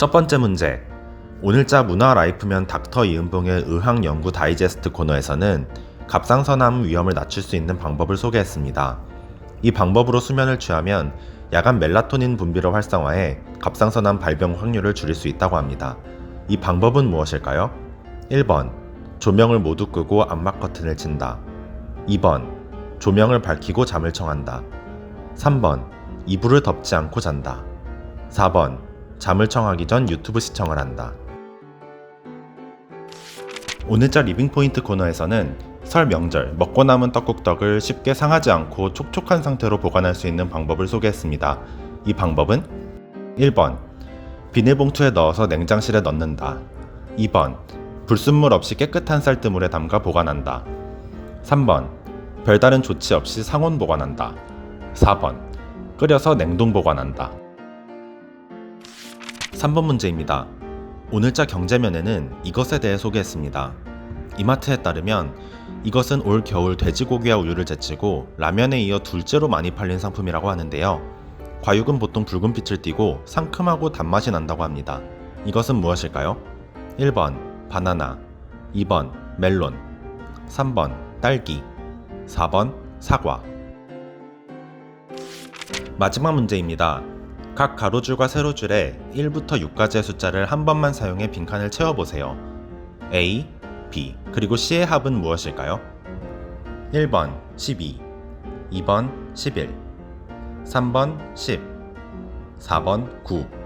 첫 번째 문제. 오늘자 문화 라이프면 닥터 이은봉의 의학 연구 다이제스트 코너에서는 갑상선암 위험을 낮출 수 있는 방법을 소개했습니다. 이 방법으로 수면을 취하면 야간 멜라토닌 분비를 활성화해 갑상선암 발병 확률을 줄일 수 있다고 합니다. 이 방법은 무엇일까요? 1번. 조명을 모두 끄고 암막 커튼을 친다. 2번. 조명을 밝히고 잠을 청한다. 3번. 이불을 덮지 않고 잔다. 4번. 잠을 청하기 전 유튜브 시청을 한다. 오늘자 리빙 포인트 코너에서는 설 명절 먹고 남은 떡국떡을 쉽게 상하지 않고 촉촉한 상태로 보관할 수 있는 방법을 소개했습니다. 이 방법은 1번 비닐봉투에 넣어서 냉장실에 넣는다. 2번 불순물 없이 깨끗한 쌀뜨물에 담가 보관한다. 3번 별다른 조치 없이 상온 보관한다. 4번 끓여서 냉동 보관한다. 3번 문제입니다. 오늘자 경제면에는 이것에 대해 소개했습니다. 이마트에 따르면 이것은 올 겨울 돼지고기와 우유를 제치고 라면에 이어 둘째로 많이 팔린 상품이라고 하는데요. 과육은 보통 붉은 빛을 띠고 상큼하고 단맛이 난다고 합니다. 이것은 무엇일까요? 1번 바나나, 2번 멜론, 3번 딸기, 4번 사과. 마지막 문제입니다. 각 가로줄과 세로줄에 1부터 6까지의 숫자를 한 번만 사용해 빈칸을 채워보세요. A, B, 그리고 C의 합은 무엇일까요? 1번 12, 2번 11, 3번 10, 4번 9.